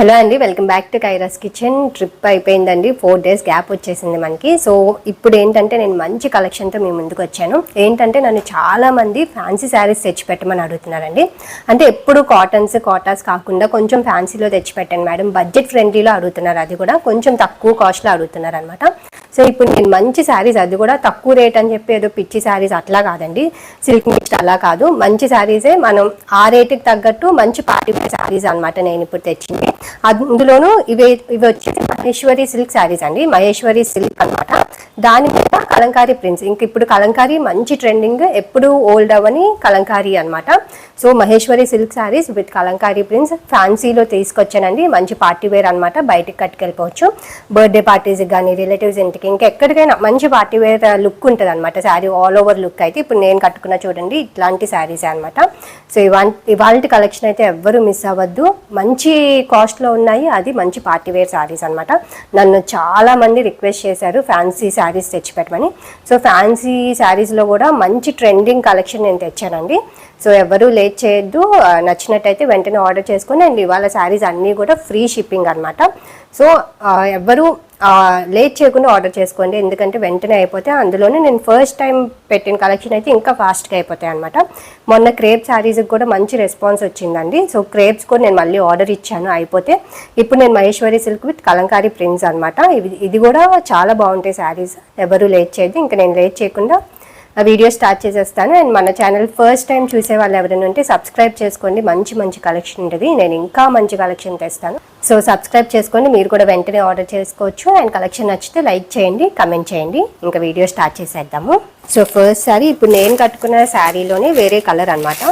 Hello అండి welcome back to Kaira's kitchen. Trip అయిపోయిందండి four days gap వచ్చేసింది మనకి. సో ఇప్పుడు ఏంటంటే నేను మంచి కలెక్షన్తో మీ ముందుకు వచ్చాను. ఏంటంటే నన్ను చాలా మంది ఫ్యాన్సీ శారీస్ తెచ్చిపెట్టమని అడుగుతున్నారండి. అంటే ఎప్పుడు కాటన్స్ కాటాస్ కాకుండా కొంచెం ఫ్యాన్సీలో తెచ్చిపెట్టాను మేడం. బడ్జెట్ ఫ్రెండ్లీలో అడుగుతున్నారు అది కూడా కొంచెం తక్కువ కాస్ట్లో అడుగుతున్నారు అనమాట సో ఇప్పుడు నేను మంచి శారీస్ అది కూడా తక్కువ రేట్ అని చెప్పి ఏదో పిచ్చి శారీస్ అట్లా కాదండి. సిల్క్ మిక్స్డ్ అలా కాదు. మంచి శారీసే మనం ఆ రేటుకి తగ్గట్టు మంచి పార్టీ శారీస్ అనమాట నేను ఇప్పుడు తెచ్చింది. అందులోనూ ఇవి ఇవి వచ్చేసి మహేశ్వరి సిల్క్ శారీస్ అండి. మహేశ్వరి సిల్క్ అన్నమాట. దాని మీద కలంకారీ ప్రింట్స్ ఇంక ఇప్పుడు కలంకారీ మంచి ట్రెండింగ్ ఎప్పుడు ఓల్డ్ అవని కలంకారీ అనమాట so Maheshwari silk saris with kalamkari prints ఫ్యాన్సీలో తీసుకొచ్చానండి. మంచి పార్టీ వేర్ అనమాట బయటికి కట్టుకెళ్ళిపోవచ్చు. బర్త్డే పార్టీస్కి కానీ రిలేటివ్స్ ఇంటికి ఇంకా ఎక్కడికైనా మంచి పార్టీ వేర్ లుక్ ఉంటుంది అనమాట శారీ ఆల్ ఓవర్ లుక్ అయితే ఇప్పుడు నేను కట్టుకున్న చూడండి ఇట్లాంటి శారీస్ అనమాట సో ఇవా ఇవాళ కలెక్షన్ అయితే ఎవ్వరూ మిస్ అవ్వద్దు. మంచి కాస్ట్లో ఉన్నాయి. అది మంచి పార్టీ వేర్ శారీస్ అనమాట నన్ను చాలా మంది రిక్వెస్ట్ చేశారు ఫ్యాన్సీ శారీస్ తెచ్చిపెట్టమని. సో ఫ్యాన్సీ శారీస్లో కూడా మంచి ట్రెండింగ్ కలెక్షన్ నేను తెచ్చానండి. సో ఎవరు లేట్ చేయొద్దు. నచ్చినట్టయితే వెంటనే ఆర్డర్ చేసుకొని అండ్ ఇవాళ శారీస్ అన్నీ కూడా ఫ్రీ షిప్పింగ్ అనమాట సో ఆ, లేట్ చేయకుండా ఆర్డర్ చేసుకోండి. ఎందుకంటే వెంటనే అయిపోతే అందులోనే నేను ఫస్ట్ టైం పెట్టిన కలెక్షన్ అయితే ఇంకా ఫాస్ట్గా అయిపోతాయి అనమాట మొన్న క్రేప్ శారీస్కి కూడా మంచి రెస్పాన్స్ వచ్చిందండి. సో క్రేప్స్ కూడా నేను మళ్ళీ ఆర్డర్ ఇచ్చాను. అయిపోతే ఇప్పుడు నేను Maheshwari silk with kalamkari prints అనమాట ఇది ఇది కూడా చాలా బాగుంటాయి శారీస్. ఎవరు లేట్ చేయదు ఇంకా నేను లేట్ చేయకుండా వీడియో స్టార్ట్ చేసేస్తాను. అండ్ మన ఛానల్ ఫస్ట్ టైం చూసే వాళ్ళు ఎవరైనా ఉంటే సబ్స్క్రైబ్ చేసుకోండి. మంచి మంచి కలెక్షన్ ఉంటుంది. నేను ఇంకా మంచి కలెక్షన్ తెస్తాను. సో సబ్స్క్రైబ్ చేసుకోండి. మీరు కూడా వెంటనే ఆర్డర్ చేసుకోవచ్చు. అండ్ కలెక్షన్ నచ్చితే లైక్ చేయండి కమెంట్ చేయండి. ఇంకా వీడియో స్టార్ట్ చేసేద్దాము. సో ఫస్ట్ సారీ ఇప్పుడు నేను కట్టుకున్న శారీలోనే వేరే కలర్ అన్నమాట.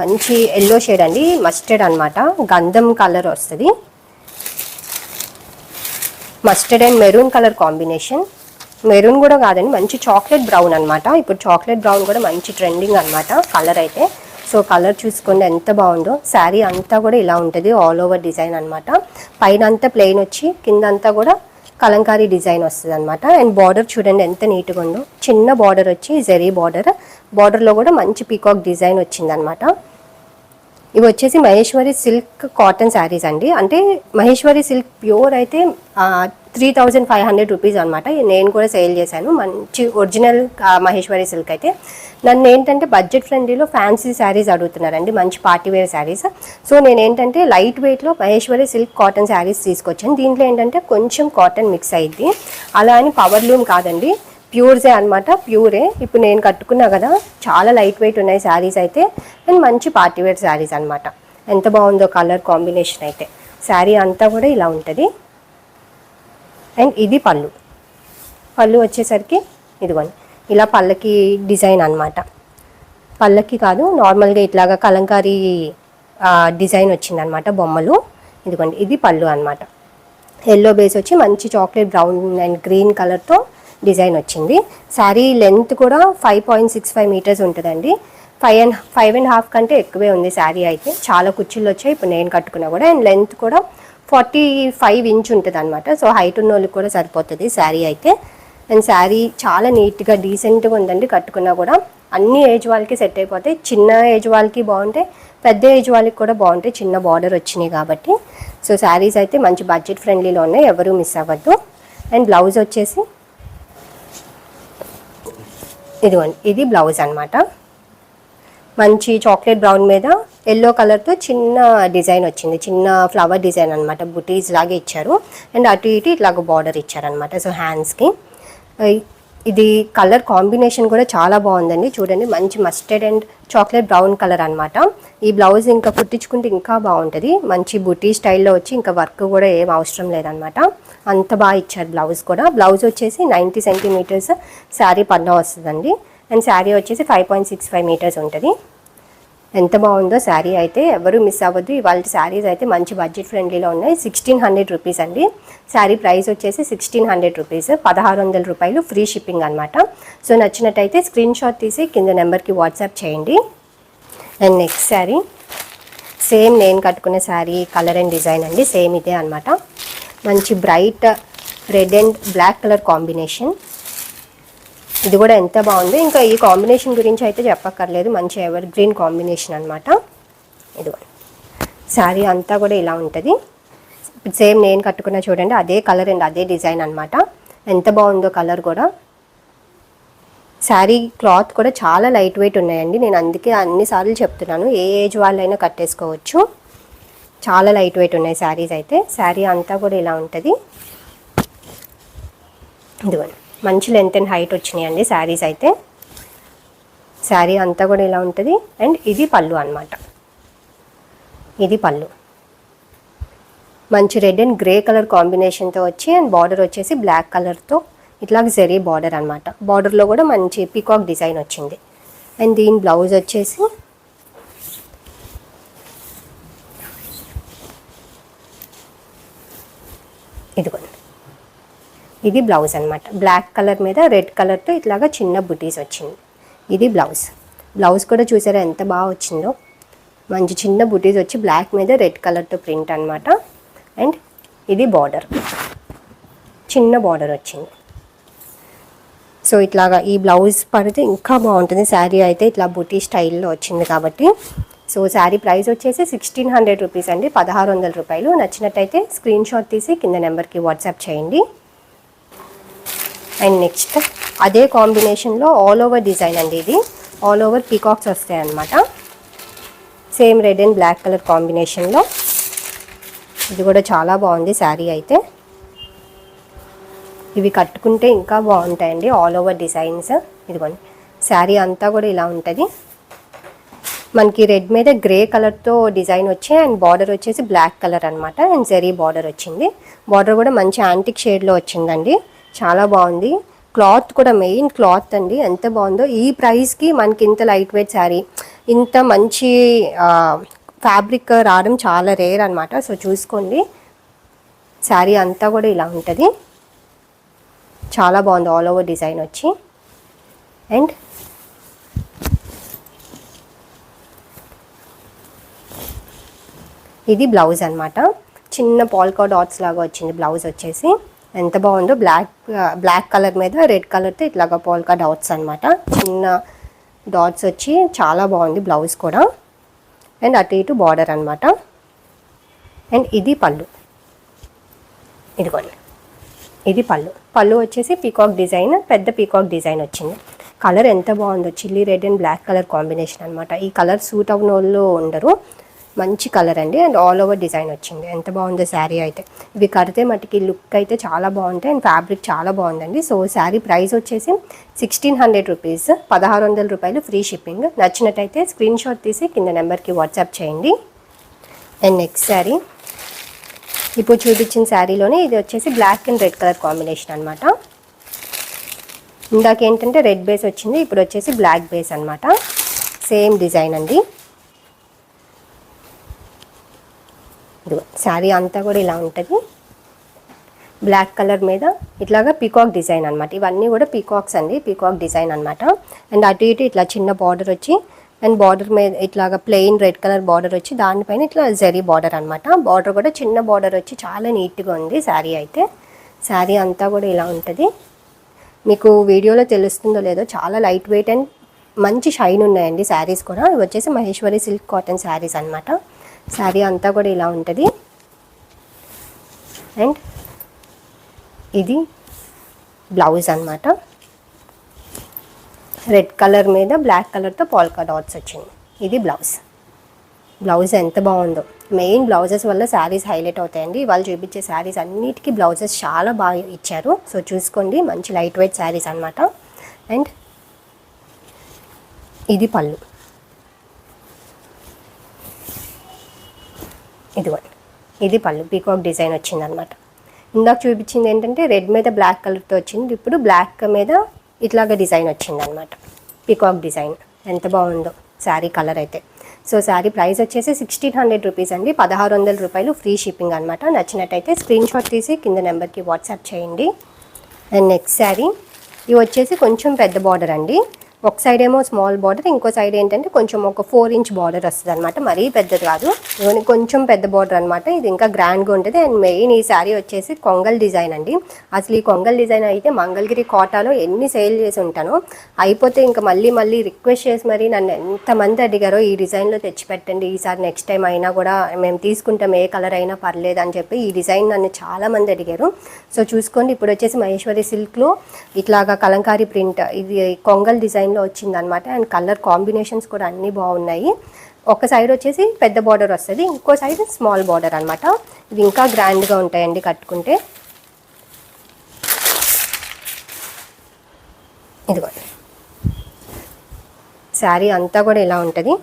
మంచి ఎల్లో షేడ్ అండి. మస్టర్డ్ అన్నమాట. గంధం కలర్ వస్తుంది. Mustard and maroon colour combination maroon కూడా కాదండి మంచి చాక్లెట్ బ్రౌన్ అనమాట ఇప్పుడు చాక్లెట్ బ్రౌన్ కూడా మంచి ట్రెండింగ్ అన్నమాట కలర్ అయితే. సో కలర్ చూసుకోండి ఎంత బాగుందో. శారీ అంతా కూడా ఇలా ఉంటుంది ఆల్ ఓవర్ డిజైన్ అనమాట పైన అంతా ప్లెయిన్ వచ్చి కింద అంతా కూడా కలంకారీ డిజైన్ వస్తుంది అనమాట అండ్ బార్డర్ చూడండి ఎంత నీట్గా ఉందో. చిన్న బార్డర్ వచ్చి జెరీ బార్డర్. బార్డర్లో కూడా మంచి పీకాక్ డిజైన్ వచ్చిందనమాట ఇవి వచ్చేసి మహేశ్వరి సిల్క్ కాటన్ శారీస్ అండి. అంటే మహేశ్వరి సిల్క్ ప్యూర్ అయితే three thousand five hundred rupees అనమాట నేను కూడా సేల్ చేశాను. మంచి ఒరిజినల్ మహేశ్వరి సిల్క్ అయితే. నన్ను ఏంటంటే బడ్జెట్ ఫ్రెండ్లీలో ఫ్యాన్సీ శారీస్ అడుగుతున్నారండి. మంచి పార్టీ వేర్ శారీస్. సో నేను ఏంటంటే లైట్ వెయిట్లో మహేశ్వరి సిల్క్ కాటన్ శారీస్ తీసుకొచ్చాను. దీంట్లో ఏంటంటే కొంచెం కాటన్ మిక్స్ అయ్యింది అలా అని పవర్ లూమ్ కాదండి. ప్యూర్సే అనమాట ప్యూరే. ఇప్పుడు నేను కట్టుకున్నా కదా చాలా లైట్ వెయిట్ ఉన్నాయి శారీస్ అయితే అండ్ మంచి పార్టీ వేర్ శారీస్ అనమాట ఎంత బాగుందో కలర్ కాంబినేషన్ అయితే. శారీ అంతా కూడా ఇలా ఉంటుంది. అండ్ ఇది పళ్ళు. పళ్ళు వచ్చేసరికి ఇదిగోండి. ఇలా పళ్ళకి డిజైన్ అన్నమాట. పళ్ళకి కాదు నార్మల్గా ఇట్లాగా కలంకారీ డిజైన్ వచ్చిందనమాట బొమ్మలు. ఇదిగోండి ఇది పళ్ళు అనమాట ఎల్లో బేస్ వచ్చి మంచి చాక్లెట్ బ్రౌన్ అండ్ గ్రీన్ కలర్తో డిజైన్ వచ్చింది. శారీ లెంత్ కూడా five point six five metres ఉంటుందండి. Five and five and half కంటే ఎక్కువే ఉంది శారీ అయితే. చాలా కుర్చీలు వచ్చాయి. ఇప్పుడు నేను కట్టుకున్నా కూడా. అండ్ లెంత్ కూడా ఫార్టీ ఫైవ్ ఇంచ్ ఉంటుంది అనమాట సో హైట్ ఉన్న వాళ్ళకి కూడా సరిపోతుంది శారీ అయితే. అండ్ శారీ చాలా నీట్గా డీసెంట్గా ఉందండి కట్టుకున్నా కూడా. అన్ని ఏజ్ వాళ్ళకి సెట్ అయిపోతాయి. చిన్న ఏజ్ వాళ్ళకి బాగుంటాయి పెద్ద ఏజ్ వాళ్ళకి కూడా బాగుంటాయి చిన్న బార్డర్ వచ్చినాయి కాబట్టి. సో శారీస్ అయితే మంచి బడ్జెట్ ఫ్రెండ్లీలో ఉన్నాయి. ఎవరు మిస్ అవ్వద్దు. అండ్ బ్లౌజ్ వచ్చేసి ఇదిగోండి ఇది బ్లౌజ్ అనమాట మంచి చాక్లెట్ బ్రౌన్ మీద ఎల్లో కలర్తో చిన్న డిజైన్ వచ్చింది చిన్న ఫ్లవర్ డిజైన్ అనమాట బుటీస్ లాగా ఇచ్చారు. అండ్ అటు ఇటు ఇట్లాగ బార్డర్ ఇచ్చారనమాట సో హ్యాండ్స్కి. ఇది కలర్ కాంబినేషన్ కూడా చాలా బాగుందండి. చూడండి మంచి mustard and chocolate brown colour అన్నమాట. ఈ బ్లౌజ్ ఇంకా కుట్టించుకుంటే ఇంకా బాగుంటుంది. మంచి బుటీ స్టైల్లో వచ్చి ఇంకా వర్క్ కూడా ఏం అవసరం లేదనమాట అంత బాగా ఇచ్చారు బ్లౌజ్ కూడా. బ్లౌజ్ వచ్చేసి నైంటీ సెంటీమీటర్స్ శారీ పన్నా వస్తుందండి. అండ్ శారీ వచ్చేసి five point six five metres ఉంటుంది. ఎంత బాగుందో శారీ అయితే ఎవరు మిస్ అవ్వద్దు. ఇవాళ శారీస్ అయితే మంచి బడ్జెట్ ఫ్రెండ్లీలో ఉన్నాయి. సిక్స్టీన్ హండ్రెడ్ రూపీస్ అండి. శారీ ప్రైస్ వచ్చేసి సిక్స్టీన్ హండ్రెడ్ రూపీస్ పదహారు వందల రూపాయలు ఫ్రీ షిప్పింగ్ అనమాట సో నచ్చినట్టయితే స్క్రీన్ షాట్ తీసి కింద నెంబర్కి వాట్సాప్ చేయండి. And next sari. సేమ్ నేను కట్టుకునే శారీ కలర్ అండ్ డిజైన్ అండి. సేమ్ ఇదే అనమాట మంచి bright red and black colour combination ఇది కూడా ఎంత బాగుంది. ఇంకా ఈ కాంబినేషన్ గురించి అయితే చెప్పక్కర్లేదు. మంచి ఎవర్ గ్రీన్ కాంబినేషన్ అనమాట ఇది శారీ అంతా కూడా ఇలా ఉంటుంది. సేమ్ నేను కట్టుకున్న చూడండి అదే కలర్ అండ్ అదే డిజైన్ అనమాట ఎంత బాగుందో కలర్ కూడా. శారీ క్లాత్ కూడా చాలా లైట్ వెయిట్ ఉన్నాయండి. నేను అందుకే అన్నిసార్లు చెప్తున్నాను. ఏ ఏజ్ వాళ్ళైనా కట్టేసుకోవచ్చు. చాలా లైట్ వెయిట్ ఉన్నాయి శారీస్ అయితే. శారీ అంతా కూడా ఇలా ఉంటుంది. ఇదిగోండి మంచి లెంత్ అండ్ హైట్ వచ్చినాయండి శారీస్ అయితే. శారీ అంతా కూడా ఇలా ఉంటుంది. అండ్ ఇది పళ్ళు అనమాట ఇది పళ్ళు. మంచి రెడ్ అండ్ గ్రే కలర్ కాంబినేషన్తో వచ్చి అండ్ బార్డర్ వచ్చేసి బ్లాక్ కలర్తో ఇట్లా జరీ బార్డర్ అనమాట బార్డర్లో కూడా మంచి పీకాక్ డిజైన్ వచ్చింది. అండ్ దీని బ్లౌజ్ వచ్చేసి ఇదిగోండి. ఇది బ్లౌజ్ అనమాట బ్లాక్ కలర్ మీద రెడ్ కలర్తో ఇట్లాగా చిన్న బుటీస్ వచ్చింది. ఇది బ్లౌజ్. బ్లౌజ్ కూడా చూసారా ఎంత బాగా వచ్చిందో. మంచి చిన్న బుటీస్ వచ్చి బ్లాక్ మీద రెడ్ కలర్తో ప్రింట్ అనమాట అండ్ ఇది బార్డర్. చిన్న బార్డర్ వచ్చింది. సో ఇట్లాగా ఈ బ్లౌజ్ పడితే ఇంకా బాగుంటుంది. శారీ అయితే ఇట్లా బుటీ స్టైల్లో వచ్చింది కాబట్టి. సో శారీ ప్రైస్ వచ్చేసి సిక్స్టీన్ హండ్రెడ్ రూపీస్ అండి. పదహారు వందల రూపాయలు. నచ్చినట్టయితే స్క్రీన్ షాట్ తీసి కింద నెంబర్కి వాట్సాప్ చేయండి. అండ్ నెక్స్ట్ అదే కాంబినేషన్లో ఆల్ ఓవర్ డిజైన్ అండి ఇది. ఆల్ ఓవర్ పీకాక్స్ వస్తాయి అన్నమాట. Same red and black colour కాంబినేషన్లో ఇది కూడా చాలా బాగుంది శారీ అయితే. ఇవి కట్టుకుంటే ఇంకా బాగుంటాయండి ఆల్ ఓవర్ డిజైన్స్ ఇదిగోండి. శారీ అంతా కూడా ఇలా ఉంటుంది. మనకి రెడ్ మీద గ్రే కలర్తో డిజైన్ వచ్చి అండ్ బార్డర్ వచ్చేసి బ్లాక్ కలర్ అనమాట అండ్ జరీ బార్డర్ వచ్చింది. బార్డర్ కూడా మంచి యాంటిక్ షేడ్లో వచ్చిందండి. చాలా బాగుంది. క్లాత్ కూడా మెయిన్ క్లాత్ అండి. ఎంత బాగుందో ఈ ప్రైస్కి మనకి ఇంత లైట్ వెయిట్ శారీ. ఇంత మంచి ఫ్యాబ్రిక్ రావడం చాలా రేర్ అనమాట సో చూసుకోండి. శారీ అంతా కూడా ఇలా ఉంటుంది. చాలా బాగుంది. ఆల్ ఓవర్ డిజైన్ వచ్చి. అండ్ ఇది బ్లౌజ్ అనమాట చిన్న పాల్కా డాట్స్ లాగా వచ్చింది. బ్లౌజ్ వచ్చేసి. ఎంత బాగుందో బ్లాక్ బ్లాక్ కలర్ మీద రెడ్ కలర్తో ఇట్లాగా పాల్కా డాట్స్ అనమాట చిన్న డాట్స్ వచ్చి చాలా బాగుంది బ్లౌజ్ కూడా. అండ్ అటు ఇటు బార్డర్ అనమాట అండ్ ఇది పళ్ళు. ఇదిగోండి. ఇది పళ్ళు. పళ్ళు వచ్చేసి పీకాక్ డిజైన్ పెద్ద పీకాక్ డిజైన్ వచ్చింది. కలర్ ఎంత బాగుందో chilli red and black colour combination అనమాట ఈ కలర్ సూట్ అవ్వని వాళ్ళు ఉండరు. మంచి కలర్ అండి. అండ్ ఆల్ ఓవర్ డిజైన్ వచ్చింది. ఎంత బాగుందో శారీ అయితే. ఇవి కడితే మటుకి లుక్ అయితే చాలా బాగుంటాయి. అండ్ ఫ్యాబ్రిక్ చాలా బాగుందండి. సో శారీ ప్రైస్ వచ్చేసి సిక్స్టీన్ హండ్రెడ్ రూపీస్. పదహారు వందల రూపాయలు ఫ్రీ షిప్పింగ్. నచ్చినట్టయితే స్క్రీన్ షాట్ తీసి కింద నెంబర్కి వాట్సాప్ చేయండి. And next sari. ఇప్పుడు చూపించిన శారీలోనే ఇది వచ్చేసి black and red colour combination అనమాట ఇందాక ఏంటంటే రెడ్ బేస్ వచ్చింది. ఇప్పుడు వచ్చేసి బ్లాక్ బేస్ అనమాట సేమ్ డిజైన్ అండి. ఇదిగో శారీ అంతా కూడా ఇలా ఉంటుంది. బ్లాక్ కలర్ మీద ఇట్లాగా పీకాక్ డిజైన్ అనమాట ఇవన్నీ కూడా పీకాక్స్ అండి. పీకాక్ డిజైన్ అనమాట అండ్ అటు ఇటు ఇట్లా చిన్న బార్డర్ వచ్చి అండ్ బార్డర్ మీద ఇట్లాగా ప్లెయిన్ రెడ్ కలర్ బార్డర్ వచ్చి దానిపైన ఇట్లా జరీ బార్డర్ అనమాట బార్డర్ కూడా చిన్న బార్డర్ వచ్చి చాలా నీట్గా ఉంది శారీ అయితే. శారీ అంతా కూడా ఇలా ఉంటుంది. మీకు వీడియోలో తెలుస్తుందో లేదో చాలా లైట్ వెయిట్ అండ్ మంచి షైన్ ఉన్నాయండి శారీస్ కూడా. ఇవి వచ్చేసి మహేశ్వరి సిల్క్ కాటన్ శారీస్ అనమాట శారీ అంతా కూడా ఇలా ఉంటుంది. అండ్ ఇది బ్లౌజ్ అనమాట రెడ్ కలర్ మీద బ్లాక్ కలర్తో పాల్కా డాట్స్ వచ్చింది. ఇది బ్లౌజ్. బ్లౌజ్ ఎంత బాగుందో. మెయిన్ బ్లౌజెస్ వల్ల శారీస్ హైలైట్ అవుతాయండి. వాళ్ళు చూపించే శారీస్ అన్నిటికీ బ్లౌజెస్ చాలా బాగా ఇచ్చారు. సో చూసుకోండి మంచి లైట్ వెయిట్ శారీస్ అనమాట అండ్ ఇది పళ్ళు. ఇదిగోండి ఇది పళ్ళు. పీకాక్ డిజైన్ వచ్చిందనమాట. ఇందాక చూపించింది ఏంటంటే రెడ్ మీద బ్లాక్ కలర్తో వచ్చింది. ఇప్పుడు బ్లాక్ మీద ఇట్లాగా డిజైన్ వచ్చిందనమాట. పీకాక్ డిజైన్ ఎంత బాగుందో శారీ కలర్ అయితే. సో శారీ ప్రైస్ వచ్చేసి సిక్స్టీన్ హండ్రెడ్ రూపీస్ అండి. పదహారు వందల రూపాయలు ఫ్రీ షిప్పింగ్ అనమాట. నచ్చినట్టయితే స్క్రీన్ షాట్ తీసి కింద నెంబర్కి వాట్సాప్ చేయండి. And next sari. ఇవి వచ్చేసి కొంచెం పెద్ద బార్డర్ అండి. ఒక సైడ్ ఏమో స్మాల్ బార్డర్ ఇంకో సైడ్ ఏంటంటే కొంచెం ఒక ఫోర్ ఇంచ్ బార్డర్ వస్తుంది అనమాట మరీ పెద్దది కాదు. కొంచెం పెద్ద బార్డర్ అనమాట ఇది ఇంకా గ్రాండ్గా ఉంటుంది. అండ్ మెయిన్ ఈ శారీ వచ్చేసి కొంగల్ డిజైన్ అండి. అసలు ఈ కొంగల్ డిజైన్ అయితే మంగళగిరి కోటాలో ఎన్ని సేల్ చేసి ఉంటానో అయిపోతే ఇంకా మళ్ళీ మళ్ళీ రిక్వెస్ట్ చేసి మరి నన్ను ఎంతమంది అడిగారో ఈ డిజైన్లో తెచ్చిపెట్టండి. ఈసారి నెక్స్ట్ టైం అయినా కూడా మేము తీసుకుంటాం ఏ కలర్ అయినా పర్లేదు అని చెప్పి ఈ డిజైన్ నన్ను చాలామంది అడిగారు. సో చూసుకోండి ఇప్పుడు వచ్చేసి మహేశ్వరి సిల్క్లో ఇట్లాగా కలంకారీ ప్రింట్ ఇది కొంగల్ డిజైన్ డిజైన్లో వచ్చింది అనమాట అండ్ కలర్ కాంబినేషన్స్ కూడా అన్నీ బాగున్నాయి. ఒక సైడ్ వచ్చేసి పెద్ద బార్డర్ వస్తుంది. ఇంకో సైడ్ స్మాల్ బార్డర్ అనమాట ఇవి ఇంకా గ్రాండ్గా ఉంటాయండి కట్టుకుంటే. ఇదిగోండి శారీ అంతా కూడా ఇలా ఉంటుంది.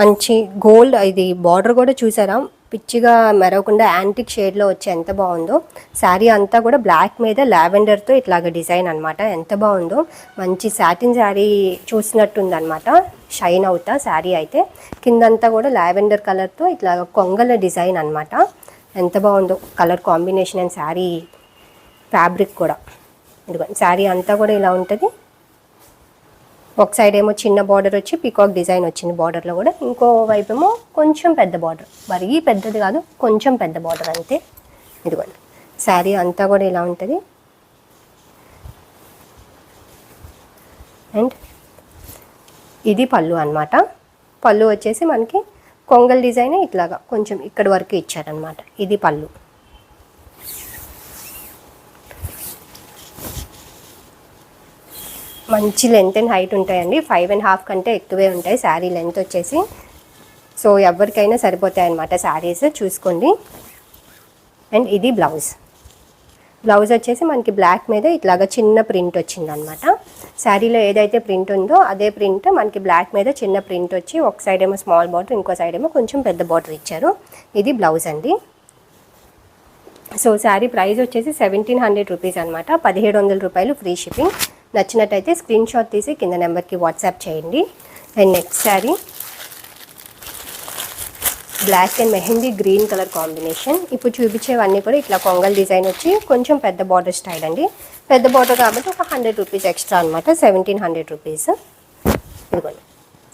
మంచి గోల్డ్ ఇది బార్డర్ కూడా చూసారా? పిచ్చిగా మెరవకుండా యాంటిక్ షేడ్లో వచ్చి ఎంత బాగుందో. శారీ అంతా కూడా బ్లాక్ మీద లావెండర్తో ఇట్లాగ డిజైన్ అనమాట ఎంత బాగుందో. మంచి సాటిన్ శారీ చూసినట్టుందనమాట షైన్ అవుతా శారీ అయితే. కిందంతా కూడా లావెండర్ కలర్తో ఇట్లాగ కొంగల డిజైన్ అనమాట ఎంత బాగుందో. Colour combination and sari fabric కూడా. ఇదిగో శారీ అంతా కూడా ఇలా ఉంటుంది. ఒక సైడ్ ఏమో చిన్న బార్డర్ వచ్చి పీకాక్ డిజైన్ వచ్చింది బార్డర్లో కూడా. ఇంకో వైపు ఏమో కొంచెం పెద్ద బార్డర్ మరీ పెద్దది కాదు కొంచెం పెద్ద బార్డర్ అంతే. ఇదిగోండి. శారీ అంతా కూడా ఇలా ఉంటుంది. అండ్ ఇది పళ్ళు అనమాట పళ్ళు వచ్చేసి మనకి కొంగల్ డిజైన్ ఇట్లాగా కొంచెం ఇక్కడ వరకు ఇచ్చారనమాట ఇది పళ్ళు. మంచి లెంత్ అండ్ హైట్ ఉంటాయండి. ఫైవ్ అండ్ హాఫ్ కంటే ఎక్కువే ఉంటాయి. శారీ లెంత్ వచ్చేసి. సో ఎవరికైనా సరిపోతాయి అన్నమాట శారీస్ చూసుకోండి. అండ్ ఇది బ్లౌజ్ బ్లౌజ్ వచ్చేసి మనకి బ్లాక్ మీద ఇట్లాగా చిన్న ప్రింట్ వచ్చింది అనమాట శారీలో ఏదైతే ప్రింట్ ఉందో అదే ప్రింట్ మనకి బ్లాక్ మీద చిన్న ప్రింట్ వచ్చి ఒక సైడ్ ఏమో స్మాల్ బార్డర్ ఇంకో సైడ్ ఏమో కొంచెం పెద్ద బార్డర్ ఇచ్చారు. ఇది బ్లౌజ్ అండి. సో శారీ ప్రైస్ వచ్చేసి సెవెంటీన్ హండ్రెడ్ రూపీస్ అనమాట పదిహేడు వందల రూపాయలు ఫ్రీ షిప్పింగ్ నచ్చినట్టయితే స్క్రీన్ షాట్ తీసి కింద నెంబర్కి వాట్సాప్ చేయండి. And next sari. Black and mehndi green colour combination. ఇప్పుడు చూపించేవన్నీ కూడా ఇట్లా కొంగల్ డిజైన్ వచ్చి కొంచెం పెద్ద బార్డర్ స్టైల్ అండి. పెద్ద బార్డర్ కాబట్టి ఒక హండ్రెడ్ రూపీస్ ఎక్స్ట్రా అనమాట సెవెంటీన్ హండ్రెడ్ రూపీస్. ఇదిగోండి.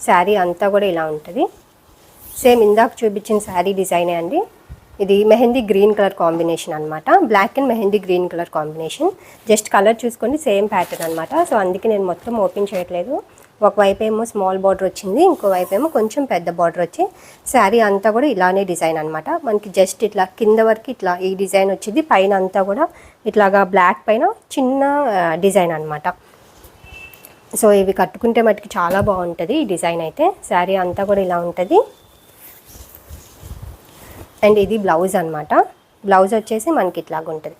శారీ అంతా కూడా ఇలా ఉంటుంది. సేమ్ ఇందాక చూపించిన శారీ డిజైనే అండి. ఇది మెహందీ గ్రీన్ కలర్ కాంబినేషన్ అనమాట black and mehndi green colour combination. Just colour చూసుకోండి సేమ్ ప్యాటర్న్ అనమాట సో అందుకే నేను మొత్తం ఓపెన్ చేయట్లేదు. ఒకవైపు ఏమో స్మాల్ బార్డర్ వచ్చింది ఇంకోవైపు ఏమో కొంచెం పెద్ద బార్డర్ వచ్చి శారీ అంతా కూడా ఇలానే డిజైన్ అనమాట మనకి జస్ట్ ఇట్లా కింద వరకు ఇట్లా ఈ డిజైన్ వచ్చింది పైన అంతా కూడా ఇట్లాగా బ్లాక్ పైన చిన్న డిజైన్ అనమాట సో ఇవి కట్టుకుంటే మటుకు చాలా బాగుంటుంది ఈ డిజైన్ అయితే. శారీ అంతా కూడా ఇలా ఉంటుంది. అండ్ ఇది బ్లౌజ్ అనమాట బ్లౌజ్ వచ్చేసి మనకి ఇట్లాగ ఉంటుంది.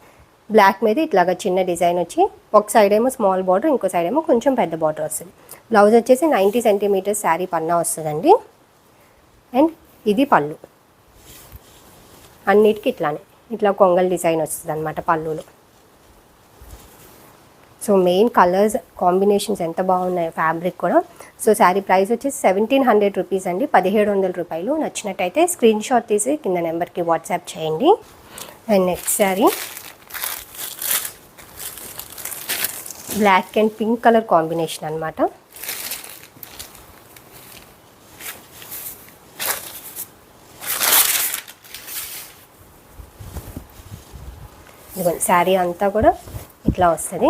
బ్లాక్ మీద ఇట్లాగా చిన్న డిజైన్ వచ్చి ఒక సైడ్ ఏమో స్మాల్ బార్డర్ ఇంకో సైడ్ ఏమో కొంచెం పెద్ద బార్డర్ వస్తుంది. బ్లౌజ్ వచ్చేసి నైంటీ సెంటీమీటర్స్ శారీ పన్నా వస్తుందండి. అండ్ ఇది పళ్ళు. అన్నిటికీ ఇట్లానే. ఇట్లా కొంగల్ డిజైన్ వస్తుంది అనమాట పళ్ళులో. సో మెయిన్ కలర్స్ కాంబినేషన్స్ ఎంత బాగున్నాయి ఫ్యాబ్రిక్ కూడా. సో శారీ ప్రైస్ వచ్చేసి సెవెంటీన్ హండ్రెడ్ రూపీస్ అండి. పదిహేడు వందల రూపాయలు. నచ్చినట్టయితే స్క్రీన్ షాట్ తీసి కింద నెంబర్కి వాట్సాప్ చేయండి. And next sari. Black and pink colour combination అనమాట ఇదిగోండి శారీ అంతా కూడా ఇట్లా వస్తుంది.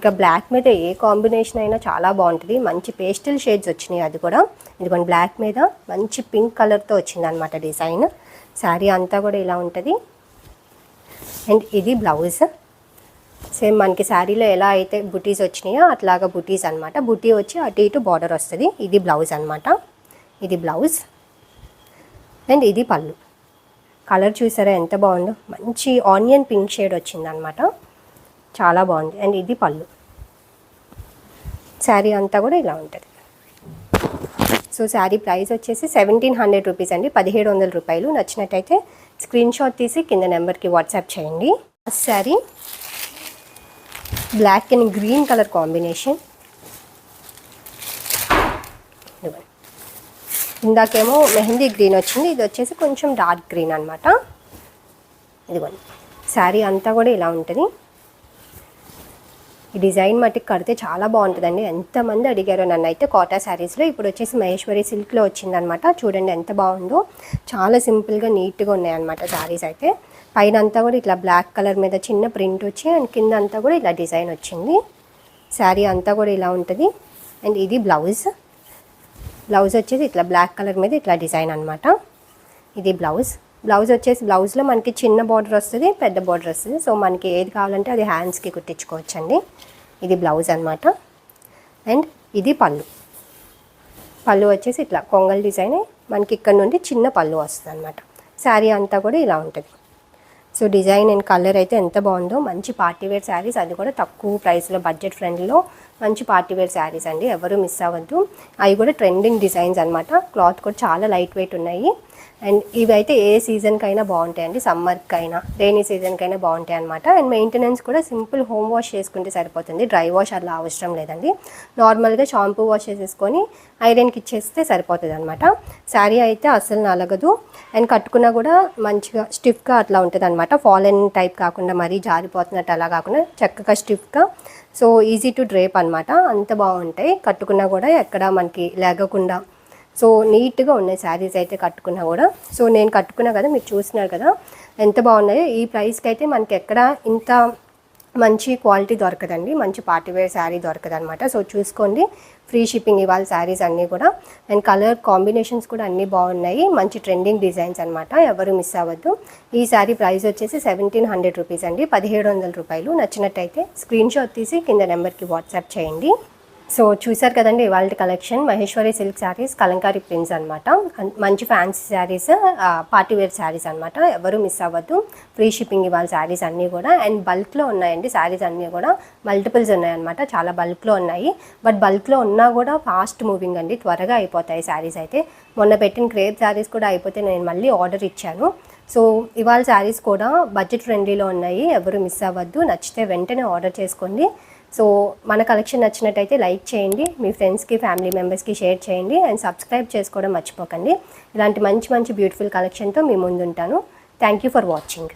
ఇంకా బ్లాక్ మీద ఏ కాంబినేషన్ అయినా చాలా బాగుంటుంది. మంచి పేస్టల్ షేడ్స్ వచ్చినాయి అది కూడా. ఇదిగోండి బ్లాక్ మీద మంచి పింక్ కలర్తో వచ్చింది అనమాట డిజైన్. శారీ అంతా కూడా ఇలా ఉంటుంది. అండ్ ఇది బ్లౌజ్. సేమ్ మనకి శారీలో ఎలా అయితే బుటీస్ వచ్చినాయో అట్లాగా బుటీస్ అనమాట బుటీ వచ్చి అటు ఇటు బార్డర్ వస్తుంది. ఇది బ్లౌజ్ అనమాట ఇది బ్లౌజ్. అండ్ ఇది పళ్ళు. కలర్ చూసారా ఎంత బాగుందో. మంచి ఆనియన్ పింక్ షేడ్ వచ్చిందనమాట చాలా బాగుంది. అండ్ ఇది పళ్ళు. శారీ అంతా కూడా ఇలా ఉంటుంది. సో శారీ ప్రైస్ వచ్చేసి సెవెంటీన్ హండ్రెడ్ రూపీస్ అండి. పదిహేడు వందల రూపాయలు. నచ్చినట్టయితే స్క్రీన్ షాట్ తీసి కింద నెంబర్కి వాట్సాప్ చేయండి. Sari. Black and green colour combination ఇందాకేమో mehndi green వచ్చింది. ఇది వచ్చేసి కొంచెం డార్క్ గ్రీన్ అనమాట ఇదిగోండి. శారీ అంతా కూడా ఇలా ఉంటుంది. ఈ డిజైన్ మట్టుకు కడితే చాలా బాగుంటుందండి. ఎంతమంది అడిగారో నన్ను అయితే కోటా శారీస్లో. ఇప్పుడు వచ్చేసి మహేశ్వరి సిల్క్లో వచ్చిందనమాట. చూడండి ఎంత బాగుందో. చాలా సింపుల్గా నీట్గా ఉన్నాయన్నమాట శారీస్ అయితే. పైన అంతా కూడా ఇట్లా బ్లాక్ కలర్ మీద చిన్న ప్రింట్ వచ్చి అండ్ కింద అంతా కూడా ఇలా డిజైన్ వచ్చింది. శారీ అంతా కూడా ఇలా ఉంటుంది. అండ్ ఇది బ్లౌజ్. బ్లౌజ్ వచ్చేసి ఇట్లా బ్లాక్ కలర్ మీద ఇట్లా డిజైన్ అనమాట ఇది బ్లౌజ్. బ్లౌజ్ వచ్చేసి బ్లౌజ్లో మనకి చిన్న బార్డర్ వస్తుంది పెద్ద బార్డర్ వస్తుంది. సో మనకి ఏది కావాలంటే అది హ్యాండ్స్కి కుట్టించుకోవచ్చండి. ఇది బ్లౌజ్ అనమాట అండ్ ఇది పళ్ళు. పళ్ళు వచ్చేసి ఇట్లా కొంగల్ డిజైన్. మనకి ఇక్కడ నుండి చిన్న పళ్ళు వస్తుంది అనమాట శారీ అంతా కూడా ఇలా ఉంటుంది. సో డిజైన్ అండ్ కలర్ అయితే ఎంత బాగుందో మంచి పార్టీ వేర్ శారీస్. అది కూడా తక్కువ ప్రైస్లో బడ్జెట్ ఫ్రెండ్లో మంచి పార్టీ వేర్ శారీస్ అండి ఎవరు మిస్ అవ్వద్దు. అవి కూడా ట్రెండింగ్ డిజైన్స్ అనమాట క్లాత్ కూడా చాలా లైట్ వెయిట్ ఉన్నాయి. అండ్ ఇవి అయితే ఏ సీజన్కైనా బాగుంటాయండి సమ్మర్కి అయినా రైనీ సీజన్కైనా బాగుంటాయి అనమాట అండ్ మెయింటెనెన్స్ కూడా సింపుల్ హోమ్ వాష్ చేసుకుంటే సరిపోతుంది. డ్రై వాష్ అలా అవసరం లేదండి. నార్మల్గా షాంపూ వాష్ చేసేసుకొని ఐరన్కి ఇచ్చేస్తే సరిపోతుంది అనమాట శారీ అయితే అస్సలు నలగదు. అండ్ కట్టుకున్నా కూడా మంచిగా స్టిఫ్గా అట్లా ఉంటుంది అనమాట ఫాలెన్ టైప్ కాకుండా మరీ జారిపోతున్నట్టు అలా కాకుండా చక్కగా స్టిఫ్గా సో ఈజీ టు డ్రేప్ అనమాట అంత బాగుంటాయి. కట్టుకున్నా కూడా ఎక్కడ మనకి లేగకుండా. సో నీట్గా ఉన్నాయి శారీస్ అయితే కట్టుకున్నా కూడా. సో నేను కట్టుకున్నా కదా మీరు చూసినారు కదా ఎంత బాగున్నాయో. ఈ ప్రైస్కి అయితే మనకి ఎక్కడ ఇంత మంచి క్వాలిటీ దొరకదండి. మంచి పార్టీవేర్ శారీ దొరకదనమాట సో చూసుకోండి. ఫ్రీ షిప్పింగ్ ఇవాళ శారీస్ అన్నీ కూడా. అండ్ కలర్ కాంబినేషన్స్ కూడా అన్నీ బాగున్నాయి. మంచి ట్రెండింగ్ డిజైన్స్ అనమాట ఎవరు మిస్ అవ్వద్దు. ఈ శారీ ప్రైస్ వచ్చేసి సెవెంటీన్ హండ్రెడ్ రూపీస్ అండి. పదిహేడు వందల రూపాయలు. నచ్చినట్టయితే స్క్రీన్ షాట్ తీసి కింద నెంబర్కి వాట్సాప్ చేయండి. సో చూసారు కదండి ఇవాళ collection. Maheshwari silk saris kalamkari prints అనమాట మంచి fancy saris party wear saris అనమాట ఎవరు మిస్ అవ్వద్దు. ఫ్రీ షిప్పింగ్ ఇవాళ శారీస్ అన్నీ కూడా. అండ్ బల్క్లో ఉన్నాయండి శారీస్ అన్నీ కూడా. మల్టిపుల్స్ ఉన్నాయన్నమాట. చాలా బల్క్లో ఉన్నాయి. బట్ బల్క్లో ఉన్నా కూడా ఫాస్ట్ మూవింగ్ అండి. త్వరగా అయిపోతాయి శారీస్ అయితే. మొన్న పెట్టిన క్రేప్ శారీస్ కూడా అయిపోతే నేను మళ్ళీ ఆర్డర్ ఇచ్చాను. సో ఇవాళ శారీస్ కూడా బడ్జెట్ ఫ్రెండ్లీలో ఉన్నాయి. ఎవరు మిస్ అవ్వద్దు. నచ్చితే వెంటనే ఆర్డర్ చేసుకోండి. సో మన కలెక్షన్ నచ్చినట్టయితే లైక్ చేయండి మీ ఫ్రెండ్స్కి ఫ్యామిలీ మెంబర్స్కి షేర్ చేయండి అండ్ సబ్స్క్రైబ్ చేసుకోవడం మర్చిపోకండి. ఇలాంటి మంచి మంచి బ్యూటిఫుల్ కలెక్షన్తో మీ ముందుంటాను. Thank you for watching.